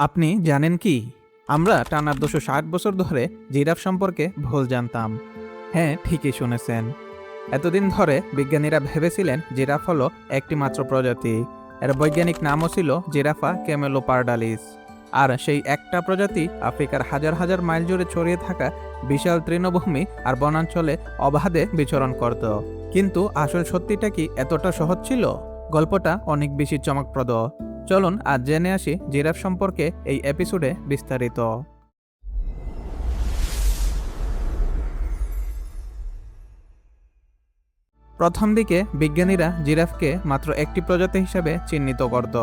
আপনি জানেন কি? আমরা টানা দুশো ষাট বছর ধরে জিরাফ সম্পর্কে ভুল জানতাম। হ্যাঁ ঠিকই শুনেছেন। এতদিন ধরে বিজ্ঞানীরা ভেবেছিলেন জিরাফ হলো একটি মাত্র প্রজাতি। এর বৈজ্ঞানিক নামও ছিল জিরাফা ক্যামেলোপার্ডালিস। আর সেই একটা প্রজাতি আফ্রিকার হাজার হাজার মাইল জুড়ে ছড়িয়ে থাকা বিশাল তৃণভূমি আর বনাঞ্চলে অবাধে বিচরণ করত। কিন্তু আসল সত্যিটা কি এতটা সহজ ছিল? গল্পটা অনেক বেশি চমকপ্রদ। চলুন আজ জেনে আসি জিরাফ সম্পর্কে এই এপিসোডে বিস্তারিত। প্রথম দিকে বিজ্ঞানীরা জিরাফকে মাত্র একটি প্রজাতি হিসেবে চিহ্নিত করত।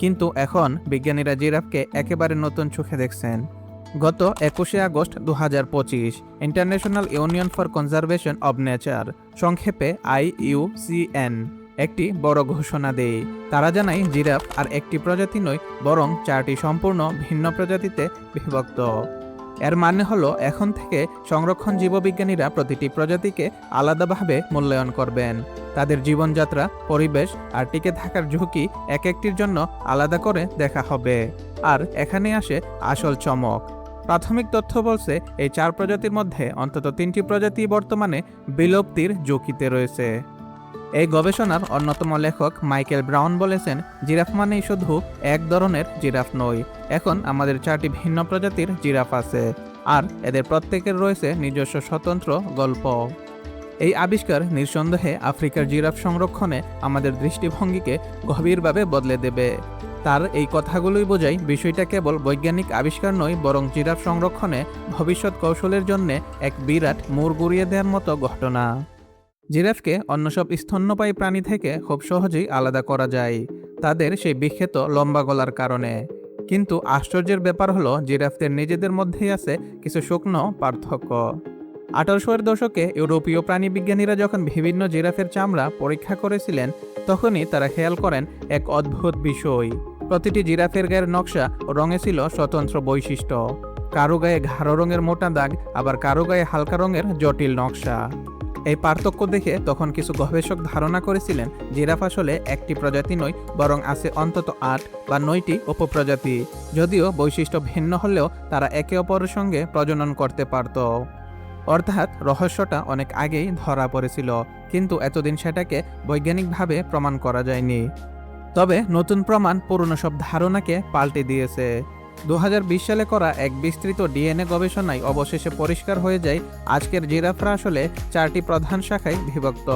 কিন্তু এখন বিজ্ঞানীরা জিরাফকে একেবারে নতুন চোখে দেখছেন। গত একুশে আগস্ট দু হাজার পঁচিশ, international union for conservation of nature, সংক্ষেপে আইইউসিএন। একটি বড় ঘোষণা দেয় তারা জানায়, জিরাফ আর একটি প্রজাতি নয়, বরং চারটি সম্পূর্ণ ভিন্ন প্রজাতিতে বিভক্ত। এর মানে হলো, এখন থেকে সংরক্ষণ জীববিজ্ঞানীরা প্রতিটি প্রজাতিকে আলাদাভাবে মূল্যায়ন করবেন। তাদের জীবনযাত্রা, পরিবেশ আর টিকে থাকার ঝুঁকি এক একটির জন্য আলাদা করে দেখা হবে। আর এখানে আসে আসল চমক। প্রাথমিক তথ্য বলছে, এই চার প্রজাতির মধ্যে অন্তত তিনটি প্রজাতি বর্তমানে বিলুপ্তির ঝুঁকিতে রয়েছে। এই গবেষণার অন্যতম লেখক মাইকেল ব্রাউন বলেছেন, জিরাফ মানেই শুধু এক ধরনের জিরাফ নয়। এখন আমাদের চারটি ভিন্ন প্রজাতির জিরাফ আছে, আর এদের প্রত্যেকের রয়েছে নিজস্ব স্বতন্ত্র গল্প। এই আবিষ্কার নিঃসন্দেহে আফ্রিকার জিরাফ সংরক্ষণে আমাদের দৃষ্টিভঙ্গিকে গভীরভাবে বদলে দেবে। তার এই কথাগুলোই বোঝায় বিষয়টা কেবল বৈজ্ঞানিক আবিষ্কার নয়, বরং জিরাফ সংরক্ষণে ভবিষ্যৎ কৌশলের জন্য এক বিরাট মোড় গড়িয়ে দেওয়ার মতো ঘটনা। জিরাফকে অন্য সব স্তন্যপায়ী প্রাণী থেকে খুব সহজেই আলাদা করা যায়। তাদের সেই বিখ্যাত লম্বা গলার কারণে। কিন্তু আশ্চর্যের ব্যাপার হলো, জিরাফদের নিজেদের মধ্যেই আছে কিছু শুকনো পার্থক্য। আঠারোশোর দশকে ইউরোপীয় প্রাণীবিজ্ঞানীরা যখন বিভিন্ন জিরাফের চামড়া পরীক্ষা করেছিলেন, তখনই তারা খেয়াল করেন এক অদ্ভুত বিষয়। প্রতিটি জিরাফের গায়ের নকশা ও রঙে ছিল স্বতন্ত্র বৈশিষ্ট্য। কারও গায়ে গাঢ় রঙের মোটা দাগ, আবার কারও গায়ে হালকা রঙের জটিল নকশা। এই পার্থক্য দেখে তখন কিছু গবেষক ধারণা করেছিলেন, জিরাফ আসলে একটি প্রজাতি নয়, বরং আছে অন্তত আট বা নয়টি উপপ্রজাতি। যদিও বৈশিষ্ট্য ভিন্ন হলেও তারা একে অপরের সঙ্গে প্রজনন করতে পারত। অর্থাৎ রহস্যটা অনেক আগেই ধরা পড়েছিল, কিন্তু এতদিন সেটাকে বৈজ্ঞানিকভাবে প্রমাণ করা যায়নি। তবে নতুন প্রমাণ পুরনো সব ধারণাকে পাল্টে দিয়েছে। দু হাজার বিশ সালে করা এক বিস্তৃত ডিএনএ গবেষণায় অবশেষে পরিষ্কার হয়ে যায় আজকের জিরাফরা আসলে চারটি প্রধান শাখায় বিভক্ত।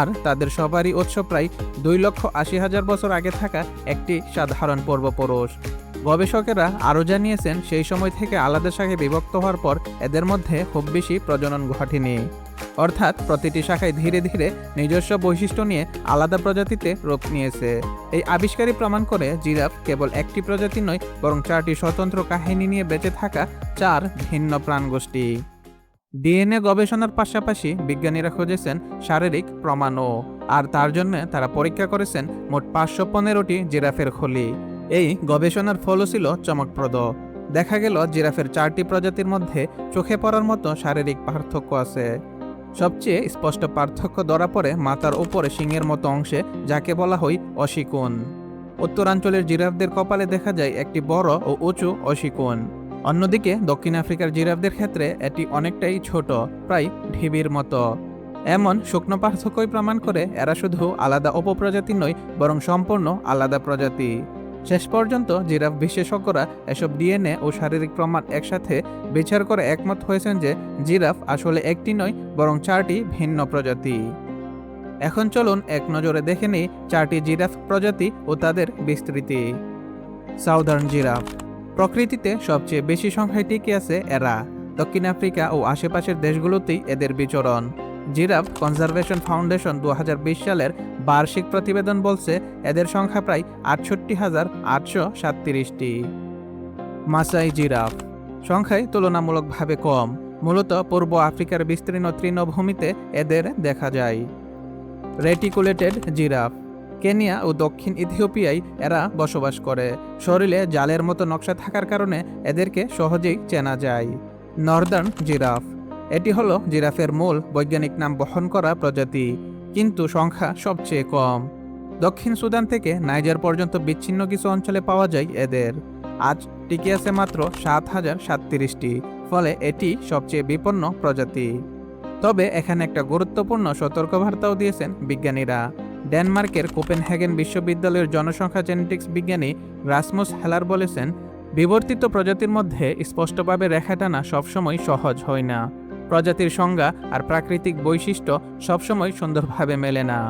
আর তাদের সবারই উৎস প্রায় দুই লক্ষ আশি হাজার বছর আগে থাকা একটি সাধারণ পূর্বপুরুষ। গবেষকেরা আরও জানিয়েছেন, সেই সময় থেকে আলাদা শাখায় বিভক্ত হওয়ার পর এদের মধ্যে খুব বেশি প্রজনন ঘটেনি। অর্থাৎ প্রতিটি শাখায় ধীরে ধীরে নিজস্ব বৈশিষ্ট্য নিয়ে আলাদা প্রজাতিতে রূপ নিয়েছে। এই আবিষ্কারই প্রমাণ করে জিরাফ কেবল একটি প্রজাতি নয়, বরং চারটি স্বতন্ত্র কাহিনী নিয়ে বেঁচে থাকা চার ভিন্ন প্রাণগোষ্ঠী। ডিএনএ গবেষণার পাশাপাশি বিজ্ঞানীরা খুঁজেছেন শারীরিক প্রমাণও, আর তার জন্য তারা পরীক্ষা করেছেন মোট পাঁচশো পনেরোটি জিরাফের খলি। এই গবেষণার ফলও ছিল চমকপ্রদ। দেখা গেল জিরাফের চারটি প্রজাতির মধ্যে চোখে পড়ার মতো শারীরিক পার্থক্য আছে। সবচেয়ে স্পষ্ট পার্থক্য ধরা পড়ে মাথার ওপরে শিংয়ের মতো অংশে, যাকে বলা হয় অশিকোণ। উত্তরাঞ্চলের জিরাফদের কপালে দেখা যায় একটি বড় ও উঁচু অশিকুন অন্যদিকে, দক্ষিণ আফ্রিকার জিরাফদের ক্ষেত্রে এটি অনেকটাই ছোট, প্রায় ঢিবির মতো। এমন শুকনো পার্থক্যই প্রমাণ করে এরা শুধু আলাদা উপপ্রজাতি নয়, বরং সম্পূর্ণ আলাদা প্রজাতি। শেষ পর্যন্ত জিরাফ বিশেষজ্ঞরা এসব ডিএনএ ও শারীরিক প্রমাণ একসাথে বিচার করে একমত হয়েছেন যে জিরাফ আসলে একটি নয়, বরং চারটি ভিন্ন প্রজাতি। এখন চলুন এক নজরে দেখে নিই চারটি জিরাফ প্রজাতি ও তাদের বিস্তৃতি। Southern giraffe. প্রকৃতিতে সবচেয়ে বেশি সংখ্যায় টিকে আছে এরা। দক্ষিণ আফ্রিকা ও আশেপাশের দেশগুলোতেই এদের বিচরণ। জিরাফ কনজারভেশন ফাউন্ডেশন দু হাজার বিশ সালের বার্ষিক প্রতিবেদন বলছে এদের সংখ্যা প্রায় আটষট্টি হাজার আটশো সাতত্রিশটি। মাসাই জিরাফ। সংখ্যায় তুলনামূলকভাবে কম। মূলত পূর্ব আফ্রিকার বিস্তীর্ণ তৃণভূমিতে এদের দেখা যায়। Reticulated giraffe. কেনিয়া ও দক্ষিণ ইথিওপিয়ায় এরা বসবাস করে। শরীরে জালের মতো নকশা থাকার কারণে এদেরকে সহজেই চেনা যায়। Northern giraffe. এটি হলো জিরাফের মূল বৈজ্ঞানিক নাম বহন করা প্রজাতি। কিন্তু সংখ্যা সবচেয়ে কম। দক্ষিণ সুদান থেকে নাইজার পর্যন্ত বিচ্ছিন্ন কিছু অঞ্চলে পাওয়া যায় এদের। আজ টিকে আছে মাত্র সাত হাজার সাতত্রিশটি, ফলে এটি সবচেয়ে বিপন্ন প্রজাতি। তবে এখানে একটা গুরুত্বপূর্ণ সতর্কবার্তাও দিয়েছেন বিজ্ঞানীরা। ডেনমার্কের কোপেনহেগেন বিশ্ববিদ্যালয়ের জনসংখ্যা জেনেটিক্স বিজ্ঞানী রাসমুস হেলার বলেছেন, বিবর্তিত প্রজাতির মধ্যে স্পষ্টভাবে রেখা টানা সবসময় সহজ হয় না। প্রজাতির সংজ্ঞা আর প্রাকৃতিক বৈশিষ্ট্য সবসময় সুন্দরভাবে মেলে না।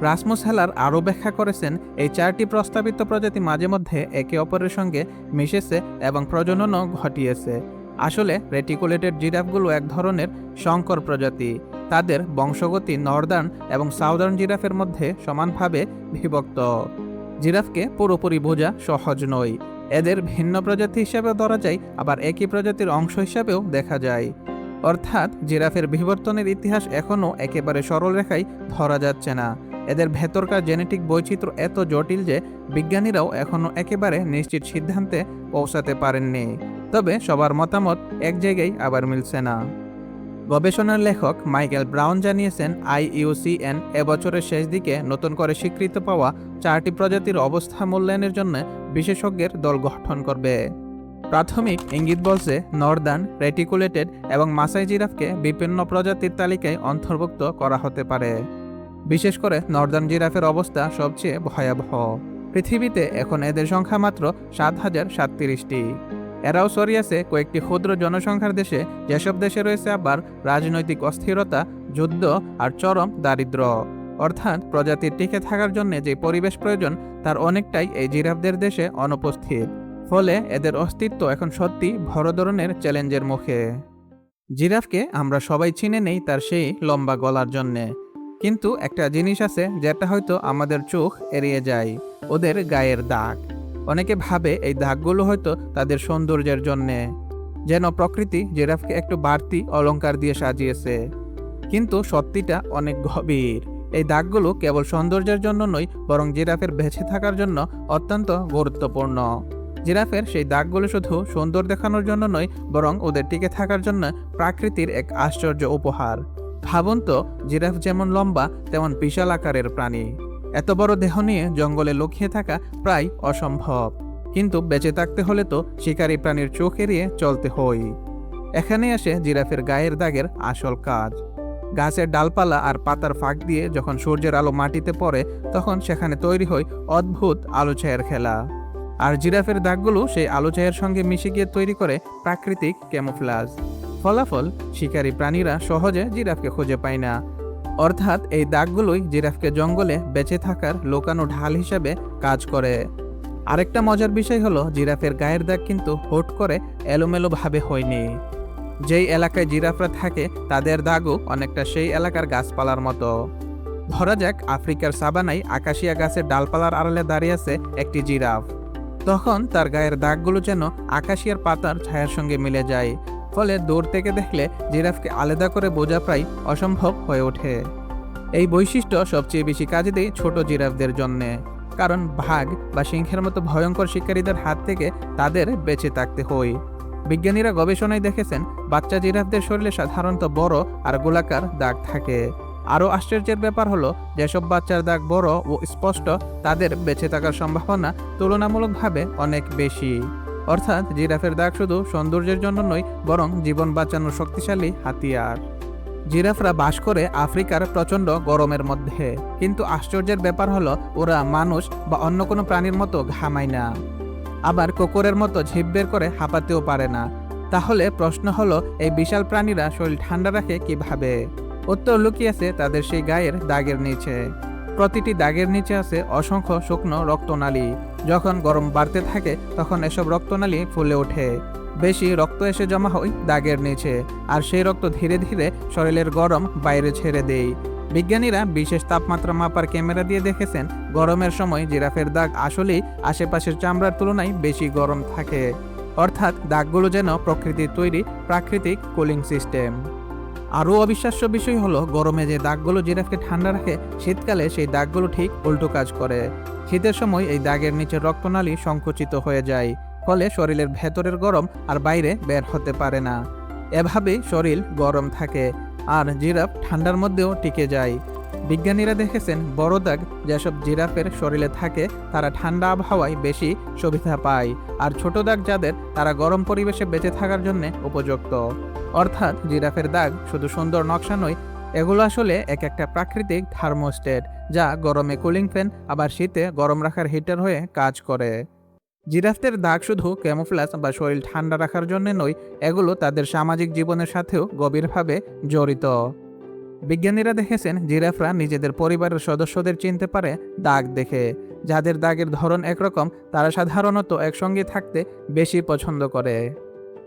রাসমুস হেলার আরও ব্যাখ্যা করেছেন, এই চারটি প্রস্তাবিত প্রজাতি মাঝে মধ্যে একে অপরের সঙ্গে মিশেছে এবং প্রজননও ঘটিয়েছে। আসলে রেটিকুলেটেড জিরাফগুলো এক ধরনের সংকর প্রজাতি। তাদের বংশগতি নর্দার্ন এবং সাউদার্ন জিরাফের মধ্যে সমানভাবে বিভক্ত। জিরাফকে পুরোপুরি বোঝা সহজ নয়। এদের ভিন্ন প্রজাতি হিসেবেও ধরা যায়, আবার একই প্রজাতির অংশ হিসেবেও দেখা যায়। অর্থাৎ জিরাফের বিবর্তনের ইতিহাস এখনও একেবারে সরল রেখায় ধরা যাচ্ছে না। এদের ভেতরকার জেনেটিক বৈচিত্র্য এত জটিল যে বিজ্ঞানীরাও এখনও একেবারে নিশ্চিত সিদ্ধান্তে পৌঁছাতে পারেননি। তবে সবার মতামত এক জায়গায় আবার মিলছে না। গবেষণার লেখক মাইকেল ব্রাউন জানিয়েছেন আইইউসিএন এবছরের শেষ দিকে নতুন করে স্বীকৃত পাওয়া চারটি প্রজাতির অবস্থা মূল্যায়নের জন্য বিশেষজ্ঞের দল গঠন করবে। প্রাথমিক ইঙ্গিত বলছে নর্দার্ন, রেটিকুলেটেড এবং মাসাই জিরাফকে বিভিন্ন প্রজাতির তালিকায় অন্তর্ভুক্ত করা হতে পারে। বিশেষ করে নর্দার্ন জিরাফের অবস্থা সবচেয়ে ভয়াবহ। পৃথিবীতে এখন এদের সংখ্যা মাত্র সাত হাজার সাতত্রিশটি। এরাও ছড়িয়েছে কয়েকটি ক্ষুদ্র জনসংখ্যার দেশে, যেসব দেশে রয়েছে আবার রাজনৈতিক অস্থিরতা, যুদ্ধ আর চরম দারিদ্র অর্থাৎ প্রজাতির টিকে থাকার জন্য যে পরিবেশ প্রয়োজন, তার অনেকটাই এই জিরাফদের দেশে অনুপস্থিত। ফলে এদের অস্তিত্ব এখন সত্যি বড় ধরনের চ্যালেঞ্জের মুখে। জিরাফকে আমরা সবাই চিনে নেই তার সেই লম্বা গলার জন্যে। কিন্তু একটা জিনিস আছে যেটা হয়তো আমাদের চোখ এড়িয়ে যায়, ওদের গায়ের দাগ। অনেকে ভাবে এই দাগগুলো হয়তো তাদের সৌন্দর্যের জন্যে। যেন প্রকৃতি জিরাফকে একটু বাড়তি অলংকার দিয়ে সাজিয়েছে। কিন্তু সত্যিটা অনেক গভীর। এই দাগগুলো কেবল সৌন্দর্যের জন্য নয়, বরং জিরাফের বেঁচে থাকার জন্য অত্যন্ত গুরুত্বপূর্ণ। জিরাফের সেই দাগগুলো শুধু সুন্দর দেখানোর জন্য নয়, বরং ওদের টিকে থাকার জন্য প্রাকৃতির এক আশ্চর্য উপহার। ভাবুন তো, জিরাফ যেমন লম্বা, তেমন বিশাল আকারের প্রাণী। এত বড় দেহ নিয়ে জঙ্গলে লুকিয়ে থাকা প্রায় অসম্ভব। কিন্তু বেঁচে থাকতে হলে তো শিকারী প্রাণীর চোখ এড়িয়ে চলতে হয় এখানে আসে জিরাফের গায়ের দাগের আসল কাজ। গাছের ডালপালা আর পাতার ফাঁক দিয়ে যখন সূর্যের আলো মাটিতে পড়ে, তখন সেখানে তৈরি হয় অদ্ভুত আলো ছায়ের খেলা। আর জিরাফের দাগগুলো সেই আলো ছায়ের সঙ্গে মিশে গিয়ে তৈরি করে প্রাকৃতিক ক্যামোফ্লাজ। ফলাফল, শিকারী প্রাণীরা সহজে জিরাফকে খুঁজে পায় না। অর্থাৎ এই দাগগুলোই জিরাফকে জঙ্গলে বেঁচে থাকার লোকানো ঢাল হিসেবে কাজ করে। আরেকটা মজার বিষয় হলো, জিরাফের গায়ের দাগ কিন্তু হুট করে এলোমেলোভাবে হয়নি। যেই এলাকায় জিরাফরা থাকে, তাদের দাগও অনেকটা সেই এলাকার গাছপালার মতো। ধরা যাক, আফ্রিকার সাবানায় আকাশিয়া গাছের ডালপালার আড়ালে দাঁড়িয়ে আছে একটি জিরাফ। তখন তার গায়ের দাগগুলো যেন আকাশিয়ার পাতার ছায়ার সঙ্গে মিলে যায়। ফলে দূর থেকে দেখলে জিরাফকে আলাদা করে বোঝা প্রায় অসম্ভব হয়ে ওঠে। এই বৈশিষ্ট্য সবচেয়ে বেশি কাজে দেয় ছোট জিরাফদের জন্যে। কারণ ভাগ বা সিংহের মতো ভয়ঙ্কর শিকারীদের হাত থেকে তাদের বেঁচে থাকতে হয়। বিজ্ঞানীরা গবেষণায় দেখেছেন, বাচ্চা জিরাফদের শরীরে সাধারণত বড় আর গোলাকার দাগ থাকে। আরও আশ্চর্যের ব্যাপার হলো, যেসব বাচ্চার দাগ বড় ও স্পষ্ট, তাদের বেঁচে থাকার সম্ভাবনা তুলনামূলকভাবে অনেক বেশি। অর্থাৎ জিরাফের দাগ শুধু সৌন্দর্যের জন্য নয়, বরং জীবন বাঁচানোর শক্তিশালী হাতিয়ার। জিরাফরা বাস করে আফ্রিকার প্রচণ্ড গরমের মধ্যে। কিন্তু আশ্চর্যের ব্যাপার হলো, ওরা মানুষ বা অন্য কোনো প্রাণীর মতো ঘামায় না। আবার কুকুরের মতো ঝিপ বের করে হাঁপাতেও পারে না। তাহলে প্রশ্ন হলো, এই বিশাল প্রাণীরা শরীর ঠান্ডা রাখে কীভাবে? উত্তর লুকিয়েছে তাদের সেই গায়ের দাগের নিচে। প্রতিটি দাগের নিচে আছে অসংখ্য শুকনো রক্তনালী। যখন গরম বাড়তে থাকে, তখন এসব রক্তনালী ফুলে ওঠে। বেশি রক্ত এসে জমা হয় দাগের নিচে, আর সেই রক্ত ধীরে ধীরে শরীরের গরম বাইরে ছেড়ে দেয়। বিজ্ঞানীরা বিশেষ তাপমাত্রা মাপার ক্যামেরা দিয়ে দেখেছেন, গরমের সময় জিরাফের দাগ আসলেই আশেপাশের চামড়ার তুলনায় বেশি গরম থাকে। অর্থাৎ দাগগুলো যেন প্রকৃতির তৈরি প্রাকৃতিক কুলিং সিস্টেম। আরও অবিশ্বাস্য বিষয় হলো, গরমে যে দাগগুলো জিরাফকে ঠান্ডা রাখে, শীতকালে সেই দাগগুলো ঠিক উল্টো কাজ করে। শীতের সময় এই দাগের নিচে রক্তনালী সংকুচিত হয়ে যায়, ফলে শরীরের ভেতরের গরম আর বাইরে বের হতে পারে না। এভাবেই শরীর গরম থাকে, আর জিরাফ ঠান্ডার মধ্যেও টিকে যায়। বিজ্ঞানীরা দেখেছেন, বড় দাগ যেসব জিরাফের শরীরে থাকে, তারা ঠান্ডা আবহাওয়ায় বেশি সুবিধা পায়, আর ছোট দাগ যাদের, তারা গরম পরিবেশে বেঁচে থাকার জন্য উপযুক্ত। অর্থাৎ জিরাফের দাগ শুধু সুন্দর নকশা নয়, এগুলো আসলে এক একটা প্রাকৃতিক থার্মোস্টেট, যা গরমে কুলিং ফ্যান, আবার শীতে গরম রাখার হিটার হয়ে কাজ করে। জিরাফদের দাগ শুধু ক্যামোফ্লাস বা শরীর ঠান্ডা রাখার জন্য নয়, এগুলো তাদের সামাজিক জীবনের সাথেও গভীরভাবে জড়িত। বিজ্ঞানীরা দেখেছেন জিরাফরা নিজেদের পরিবারের সদস্যদের চিনতে পারে দাগ দেখে। যাদের দাগের ধরন একরকম, তারা সাধারণত একসঙ্গে থাকতে বেশি পছন্দ করে।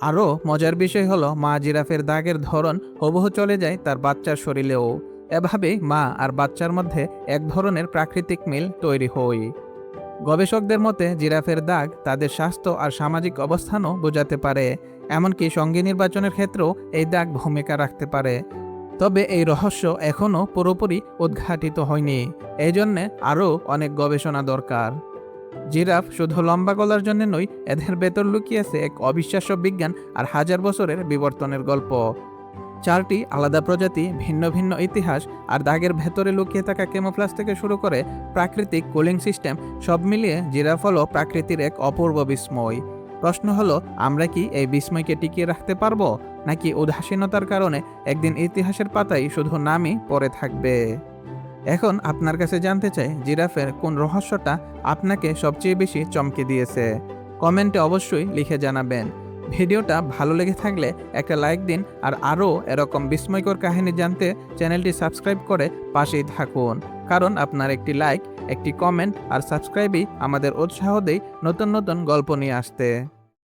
আরও মজার বিষয় হলো, মা জিরাফের দাগের ধরন হুবহু চলে যায় তার বাচ্চার শরীরেও। এভাবেই মা আর বাচ্চার মধ্যে এক ধরনের প্রাকৃতিক মিল তৈরি হয়। গবেষকদের মতে, জিরাফের দাগ তাদের স্বাস্থ্য আর সামাজিক অবস্থানও বোঝাতে পারে। এমনকি সঙ্গী নির্বাচনের ক্ষেত্রেও এই দাগ ভূমিকা রাখতে পারে। তবে এই রহস্য এখনও পুরোপুরি উদ্ঘাটিত হয়নি। এই জন্যে আরও অনেক গবেষণা দরকার। জিরাফ শুধু লম্বা গলার জন্য নয়, এদের ভেতর লুকিয়েছে এক অবিশ্বাস্য বিজ্ঞান আর হাজার বছরের বিবর্তনের গল্প। চারটি আলাদা প্রজাতি, ভিন্ন ভিন্ন ইতিহাস আর দাগের ভেতরে লুকিয়ে থাকা কেমোপ্লাস থেকে শুরু করে প্রাকৃতিক কুলিং সিস্টেম সব মিলিয়ে জিরাফ হলো প্রাকৃতির এক অপূর্ব বিস্ময়। প্রশ্ন হলো, আমরা কি এই বিস্ময়কে টিকিয়ে রাখতে পারব? নাকি উদাসীনতার কারণে একদিন ইতিহাসের পাতায় শুধু নামই পড়ে থাকবে? এখন আপনার কাছে জানতে চাই, জিরাফের কোন রহস্যটা আপনাকে সবচেয়ে বেশি চমকে দিয়েছে? কমেন্টে অবশ্যই লিখে জানাবেন। ভিডিওটা ভালো লেগে থাকলে একটা লাইক দিন আর আরও এরকম বিস্ময়কর কাহিনী জানতে চ্যানেলটি সাবস্ক্রাইব করে পাশেই থাকুন। কারণ আপনার একটি লাইক একটি কমেন্ট আর সাবস্ক্রাইবই আমাদের উৎসাহ দেয় নতুন নতুন গল্প নিয়ে আসতে।